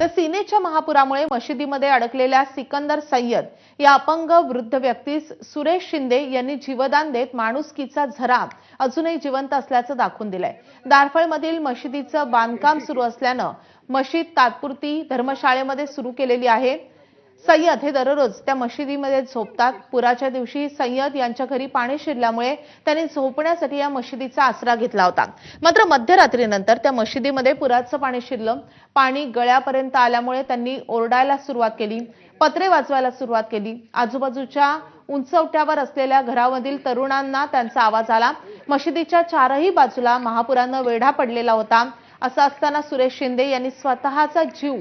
तर सिनेच्या महापुरामुळे मशिदीमध्ये अडकलेल्या सिकंदर सय्यद या अपंग वृद्ध व्यक्तीस सुरेश शिंदे यांनी जीवदान देत माणुसकीचा झरा अजूनही जिवंत असल्याचं दाखवून दिलंय. दारफळमधील मशिदीचं बांधकाम सुरू असल्यानं मशीद तात्पुरती धर्मशाळेमध्ये सुरू केलेली आहे. सय्यद हे दररोज त्या मशिदीमध्ये झोपतात. पुराच्या दिवशी सय्यद यांच्या घरी पाणी शिरल्यामुळे त्यांनी झोपण्यासाठी या मशिदीचा आसरा घेतला होता. मात्र मध्यरात्रीनंतर त्या मशिदीमध्ये पुराचं पाणी शिरलं. पाणी गळ्यापर्यंत आल्यामुळे त्यांनी ओरडायला सुरुवात केली पत्रे वाजवायला सुरुवात केली. आजूबाजूच्या उंचवट्यावर असलेल्या घरामधील तरुणांना त्यांचा आवाज आला. मशिदीच्या चारही बाजूला महापुरानं वेढा पडलेला होता. असं असताना सुरेश शिंदे यांनी स्वतःचा जीव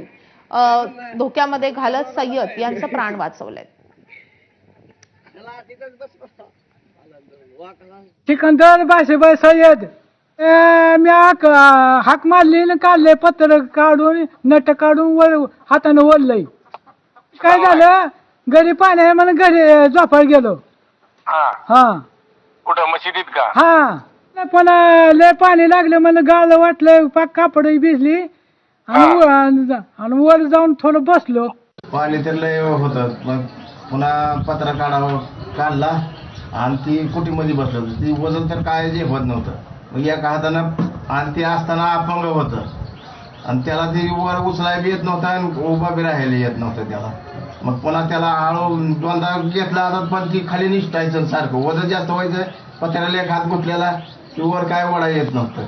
धोक्यामध्ये घालत सय्यद यांचं प्राण वाचवलंय. सिकंदर बाशेबाई सय्यद. ए, मी हाक हाक मारली आणि काढले पत्र काढून नट काढून वर हाताने ओढलंय. काय झालं? घरी पाणी आहे म्हणून घरी झोपायला गेलो. हा. हा. कुठं मशिदीत का? हा. पण लय पाणी लागलं मला गाळ वाटलं पाक कापड भिजली. आणि वर- आणि वर जाऊन थोडं बसलो. पाणी तर लय होतं. मग पुन्हा पत्रा काढावं काढला आणि ती कुटीमध्ये बसलं. ती वजन तर काय जे होत नव्हतं. मग एका हातानं आणि ते असताना अपंग होतं. आणि त्याला ती वर उचलाय बी येत नव्हतं आणि उभा बी राहायला येत नव्हतं त्याला. मग पुन्हा त्याला हळू दोनदा घेतला आता पण ती खाली निष्ठायचं सारखं. वजन जास्त व्हायचं पत्र्याला एक हात गुंतलेला की वर काय ओढा येत नव्हतं.